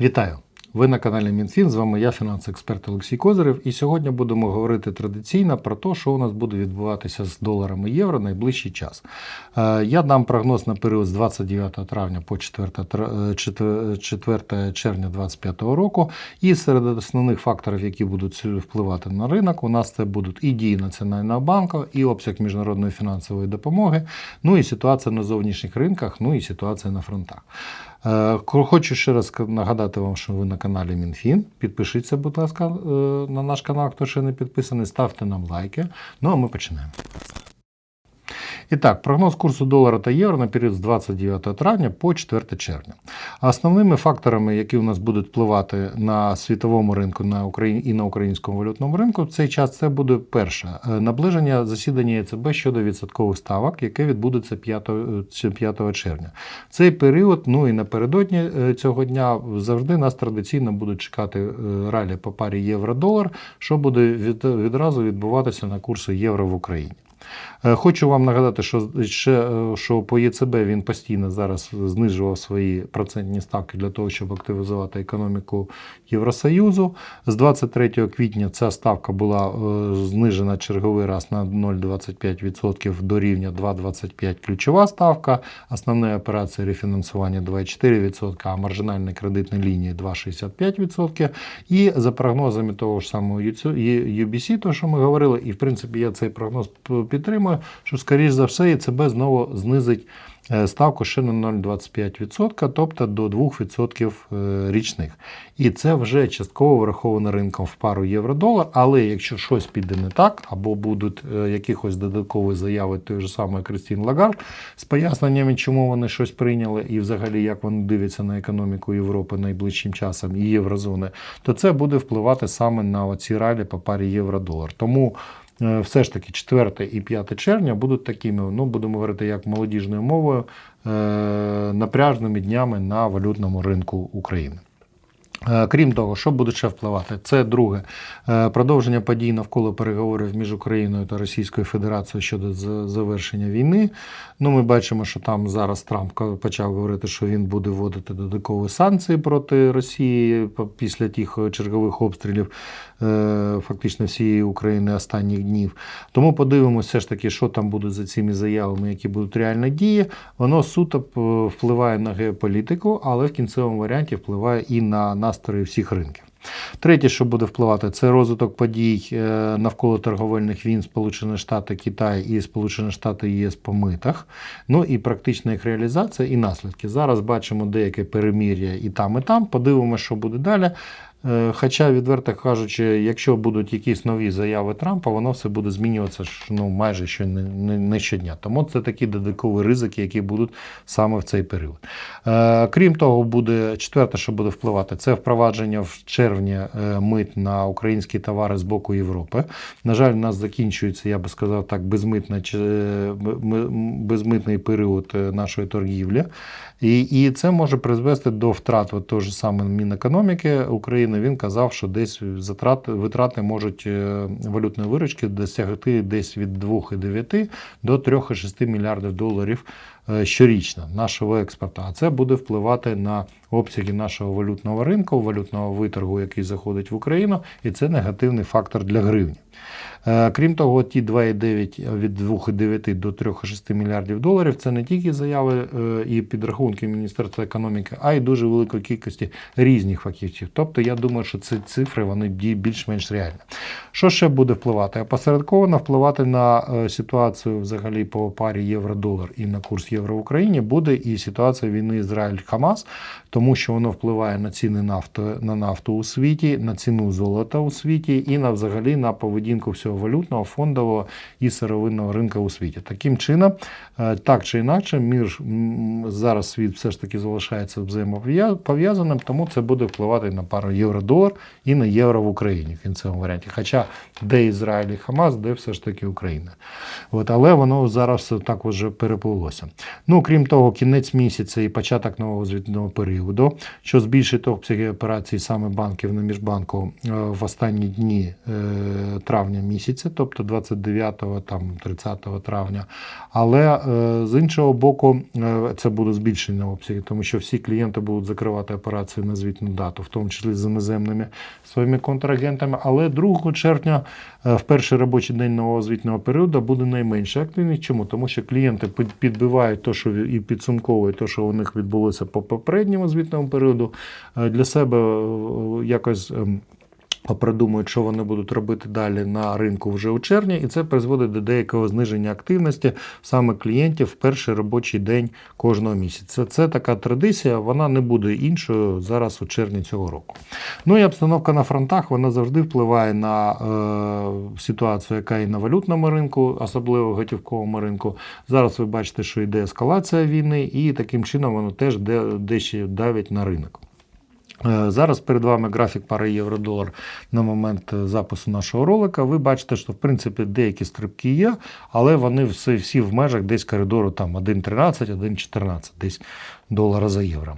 Вітаю! Ви на каналі МінФін. З вами я, фінансовий-експерт Олексій Козирев. І сьогодні будемо говорити традиційно про те, що у нас буде відбуватися з доларами євро найближчий час. Е, Я дам прогноз на період з 29 травня по 4, е, 4 4 червня 2025 року. І серед основних факторів, які будуть впливати на ринок, у нас це будуть і дії Національного банку, і обсяг міжнародної фінансової допомоги, ну і ситуація на зовнішніх ринках, ну і ситуація на фронтах. Е, Хочу ще раз нагадати вам, що ви на каналі МінФін. Підпишіться, будь ласка, е, на наш канал, хто ще не підписаний, ставте нам лайки. Ну а ми починаємо. І так, прогноз курсу долара та євро на період з 29 травня по 4 червня. Основними факторами, які у нас будуть впливати на світовому ринку на Україні і на українському валютному ринку, в цей час це буде перше е, наближення засідання ЕЦБ щодо відсоткових ставок, яке відбудеться 5, 5 червня. Цей період, ну і напередодні е, цього дня, завжди нас традиційно будуть чекати е, ралі по парі євро-долар, що буде від, відразу відбуватися на курсу євро в Україні. Е, Хочу вам нагадати, що ще е, що по ЄЦБ він постійно зараз знижував свої процентні ставки для того, щоб активізувати економіку Євросоюзу. З 23 квітня ця ставка була е, знижена черговий раз на 0,25% до рівня 2,25 ключова ставка. Основна операція рефінансування 2,4%, а маржинальні кредитні лінії 2,65%. І за прогнозами того ж самого UBC, то що ми говорили, і в принципі я цей прогноз п- підтримую, що скоріш за все ЕЦБ знову знизить е, ставку ще на 0,25%, тобто до 2% е, річних. І це вже частково враховано ринком в пару євро-долар. Але якщо щось піде не так, або будуть е, якихось додаткові заяви той же самої Кристін Лагард з поясненнями, чому вони щось прийняли, і взагалі як вони дивляться на економіку Європи найближчим часом і єврозони, то це буде впливати саме на оці ралі по парі євро-долар. Тому все ж таки 4 і 5 червня будуть такими, ну будемо говорити як молодіжною мовою, е, напряжними днями на валютному ринку України. Е, Крім того, що буде ще впливати? Це друге е, продовження подій навколо переговорів між Україною та Російською Федерацією щодо завершення війни. Ну, ми бачимо, що там зараз Трамп почав говорити, що він буде вводити додаткові санкції проти Росії після тих е, чергових обстрілів е, фактично всієї України останніх днів. Тому подивимося все ж таки, що там буде за цими заявами, які будуть реальні дії. Воно суто впливає на геополітику, але в кінцевому варіанті впливає і на настрої всіх ринків. Третє, що буде впливати, це розвиток подій е, навколо торговельних війн Сполучені Штати Китай і Сполучені Штати ЄС по митах. Ну і практична їх реалізація і наслідки. Зараз бачимо деяке перемір'я і там, і там. Подивимося, що буде далі. Е, Хоча, відверто кажучи, якщо будуть якісь нові заяви Трампа, воно все буде змінюватися ну, майже що не, не, не щодня. Тому це такі додаткові ризики, які будуть саме в цей період. Е, Крім того, буде четверте, що буде впливати, це впровадження в червні е, мит на українські товари з боку Європи. На жаль, у нас закінчується, я би сказав так, безмитна, е, безмитний період нашої торгівлі. І, і це може призвести до втрат того ж саме Мінекономіки України. Він казав, що десь затрати, витрати можуть е, валютної виручки досягти десь від 2,9 до 3,6 мільярдів доларів е, щорічно нашого експорту. А це буде впливати на обсяги нашого валютного ринку, валютного виторгу, який заходить в Україну, і це негативний фактор для гривні. Е, Крім того, ті 2,9 від 2,9 до 3,6 мільярдів доларів це не тільки заяви е, і підрахунки Міністерства економіки, а й дуже великої кількості різних фахівців. Тобто, я думаю, що ці цифри вони більш-менш реальні. Що ще буде впливати? Опосередковано впливати на е, ситуацію взагалі по парі євро-долар і на курс євро в Україні буде і ситуація війни Ізраїль-Хамас, тому що воно впливає на ціни нафти, на нафту у світі, на ціну золота у світі і на взагалі на поведінку всього валютного, фондового і сировинного ринку у світі. Таким чином, е, так чи інакше, між зараз світ все ж таки залишається взаємопов'язаним, тому це буде впливати на пару євро-долар і на євро в Україні в кінцевому варіанті. Хоча де Ізраїль і Хамас, де все ж таки Україна. От, але воно зараз так вже переплилося. Ну, крім того, кінець місяця і початок нового звітного періоду. що збільшить обсяги операцій саме банків на міжбанку е, в останні дні е, травня місяця, тобто 29 там 30 травня. Але е, з іншого боку, е, це буде збільшення обсягів, тому що всі клієнти будуть закривати операції на звітну дату, в тому числі з іноземними своїми контрагентами. Але 2 червня, е, в перший робочий день нового звітного періоду, буде найменша активність. Чому? Тому що клієнти підбивають те, що і підсумковують те, що у них відбулося по попередньому звітному періоду, для себе якось. Продумують, що вони будуть робити далі на ринку вже у червні, і це призводить до деякого зниження активності саме клієнтів в перший робочий день кожного місяця. Це така традиція, вона не буде іншою зараз у червні цього року. Ну і обстановка на фронтах вона завжди впливає на е, ситуацію, яка і на валютному ринку, особливо готівковому ринку. Зараз ви бачите, що йде ескалація війни, і таким чином воно теж де, дещо давить на ринок. Е, Зараз перед вами графік пари євро-долар на момент е, запису нашого ролика. Ви бачите, що в принципі деякі стрибки є, але вони всі, всі в межах десь коридору там 1,13, 1,14 десь долара за євро.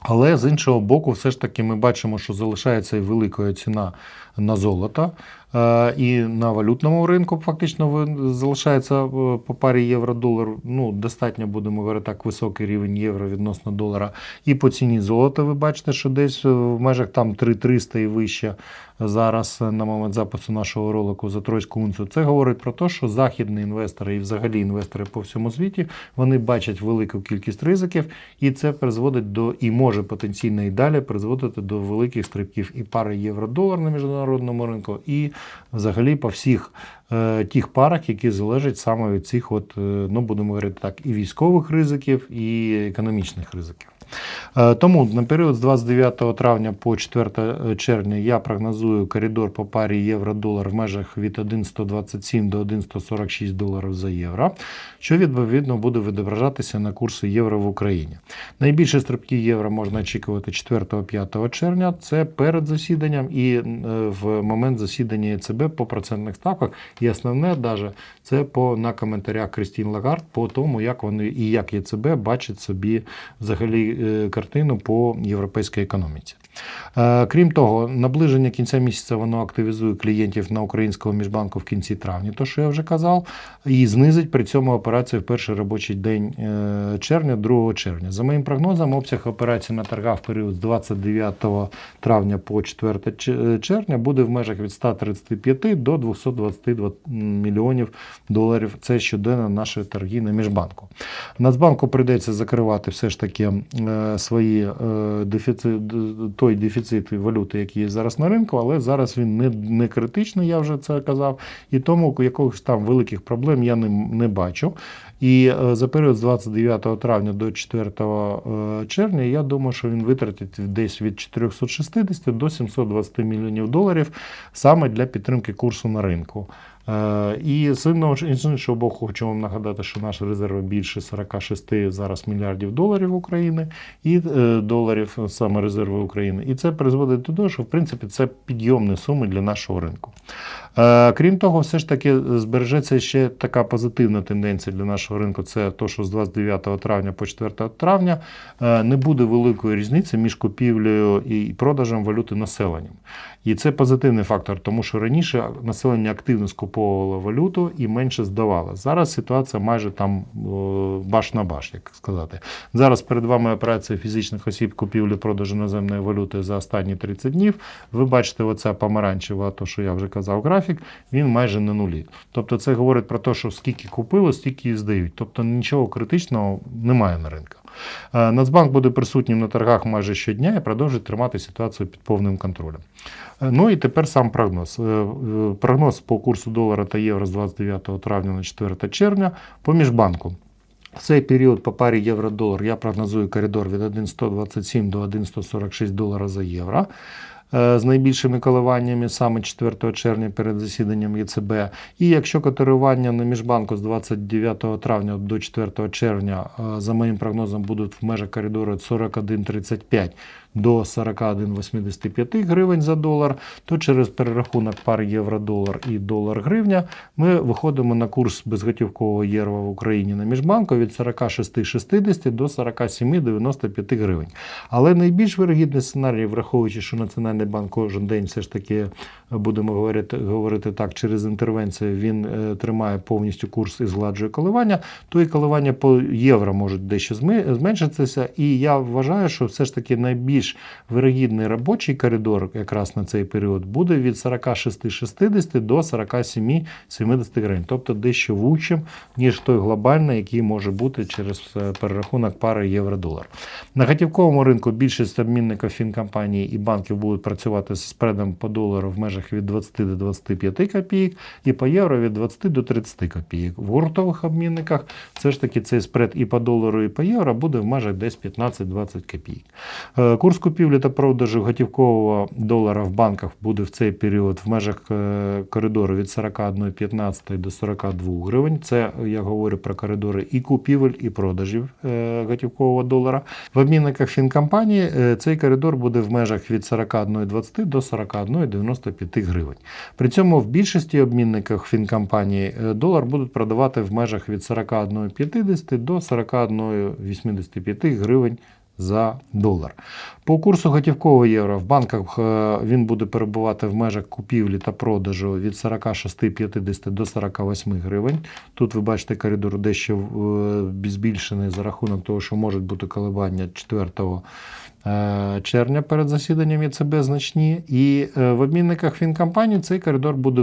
Але з іншого боку, все ж таки ми бачимо, що залишається і великою ціна на золото. Е, І на валютному ринку фактично залишається е, по парі євро-долар. Ну, достатньо будемо говорити так, високий рівень євро відносно долара. І по ціні золота ви бачите, що десь е, в межах там 3300 і вище зараз на момент запису нашого ролику за тройську унцію. Це говорить про те, що західні інвестори і взагалі інвестори по всьому світі вони бачать велику кількість ризиків, і це призводить до і може потенційно і далі призводити до великих стрибків і пари євро-долар на міжнародному ринку, і взагалі по всіх е, тих парах, які залежать саме від цих, от, е, ну будемо говорити так, і військових ризиків, і економічних ризиків. Е, Тому на період з 29 травня по 4 червня я прогнозую коридор по парі євро-долар в межах від 1,127 до 1,146 доларів за євро, що відповідно буде відображатися на курси євро в Україні. Найбільші стрибки євро можна очікувати 4-5 червня. Це перед засіданням і е, в момент засідання ЕЦБ по процентних ставках. І основне даже це по на коментарях Крістін Лагард по тому, як вони і як ЄЦБ бачить собі взагалі е, картину по європейській економіці. Е, Крім того, наближення кінця місяця воно активізує клієнтів на українського міжбанку в кінці травня, то що я вже казав, і знизить при цьому операцію в перший робочий день е, червня, 2 червня. За моїм прогнозом, обсяг операцій на торгах в період з 29 травня по 4 червня буде в межах від 135 до 222 мільйонів доларів. Це щоденно наші торги на міжбанку. Нацбанку прийдеться закривати все ж таки е, свої е, дефіцит, той дефіцит валюти, який є зараз на ринку, але зараз він не, не критичний, я вже це казав, і тому якихось там великих проблем я не, не бачу. І е, за період з 29 травня до 4 е, червня, я думаю, що він витратить десь від 460 до 720 мільйонів доларів саме для підтримки курсу на ринку. Е, І з іншого боку, хочу вам нагадати, що наші резерви більше 46 зараз мільярдів доларів України і е, доларів саме резерви України. І це призводить до того, що в принципі це підйомні суми для нашого ринку. Е, Крім того, все ж таки збережеться ще така позитивна тенденція для нашого ринку. Це те, що з 29 травня по 4 травня е, не буде великої різниці між купівлею і продажем валюти населенням. І це позитивний фактор, тому що раніше населення активно скуповувало валюту і менше здавало. Зараз ситуація майже там баш на баш, як сказати. Зараз перед вами операція фізичних осіб купівлі продажу наземної валюти за останні 30 днів. Ви бачите, оця помаранчева, то що я вже казав, графік, він майже на нулі. Тобто це говорить про те, що скільки купили, стільки і здають. Тобто нічого критичного немає на ринку. Е, Нацбанк буде присутнім на торгах майже щодня і продовжить тримати ситуацію під повним контролем. Е, Ну і тепер сам прогноз. Е, Прогноз по курсу долара та євро з 29 травня на 4 червня по міжбанку. В цей період по парі євро-долар я прогнозую коридор від 1,127 до 1,146 долара за євро. Е, З найбільшими коливаннями саме 4 червня перед засіданням ЄЦБ. І якщо котирування на міжбанку з 29 травня до 4 червня, е, за моїм прогнозом, будуть в межах коридору від 41,35 до 41,85 гривень за долар, то через перерахунок пар євро-долар і долар-гривня ми виходимо на курс безготівкового євро в Україні на міжбанку від 46,60 до 47,95 гривень. Але найбільш вирогідний сценарій, враховуючи, що Національний банк кожен день все ж таки будемо говорити, говорити так, через інтервенцію він е, тримає повністю курс і згладжує коливання, то і коливання по євро можуть дещо зменшитися. І я вважаю, що все ж таки найбільш вирогідний робочий коридор якраз на цей період буде від 46,60 до 47,70 гривень, тобто дещо вужчим, ніж той глобальний, який може бути через е, перерахунок пари євро-долар. На готівковому ринку більшість обмінників фінкомпаній і банків будуть працювати з спредом по долару в межах від 20 до 25 копійок і по євро від 20 до 30 копійок. В гуртових обмінниках все ж таки цей спред і по долару, і по євро буде в межах десь 15-20 копійок. Курс купівлі та продажу готівкового долара в банках буде в цей період в межах е, коридору від 41,15 до 42 гривень. Це я говорю про коридори і купівель, і продажів е, готівкового долара. В обмінниках фінкомпанії е, цей коридор буде в межах від 41,20 до 41,95 гривень. При цьому в більшості обмінниках фінкомпанії долар будуть продавати в межах від 41,50 до 41,85 гривень за долар. По курсу готівкового євро в банках е, він буде перебувати в межах купівлі та продажу від 46,50 до 48 гривень. Тут ви бачите коридор дещо е, збільшений за рахунок того, що можуть бути коливання 4 е, червня перед засіданням ЄЦБ значні. І в обмінниках фінкомпаній цей коридор буде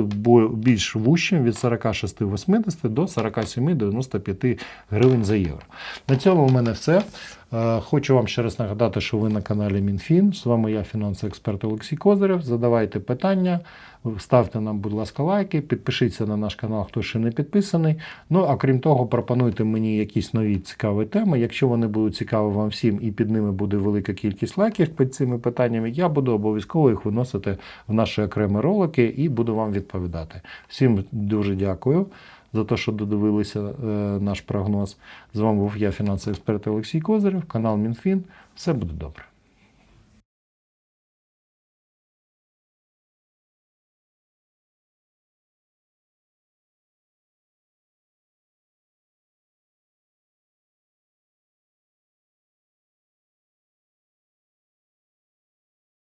більш вущим від 46,80 до 47,95 гривень за євро. На цьому в мене все. Е, Хочу вам ще раз нагадати, що ви на каналі МінФін. З вами я, фінансовий експерт Олексій Козирев. Задавайте питання, ставте нам, будь ласка, лайки, підпишіться на наш канал, хто ще не підписаний. Ну а крім того, пропонуйте мені якісь нові цікаві теми. Якщо вони будуть цікаві вам всім і під ними буде велика кількість лайків під цими питаннями, я буду обов'язково їх виносити в наші окремі ролики і буду вам відповідати. Всім дуже дякую за те, що додивилися е, наш прогноз. З вами був я, фінансовий експерт Олексій Козирев, канал МінФін. Все буде добре.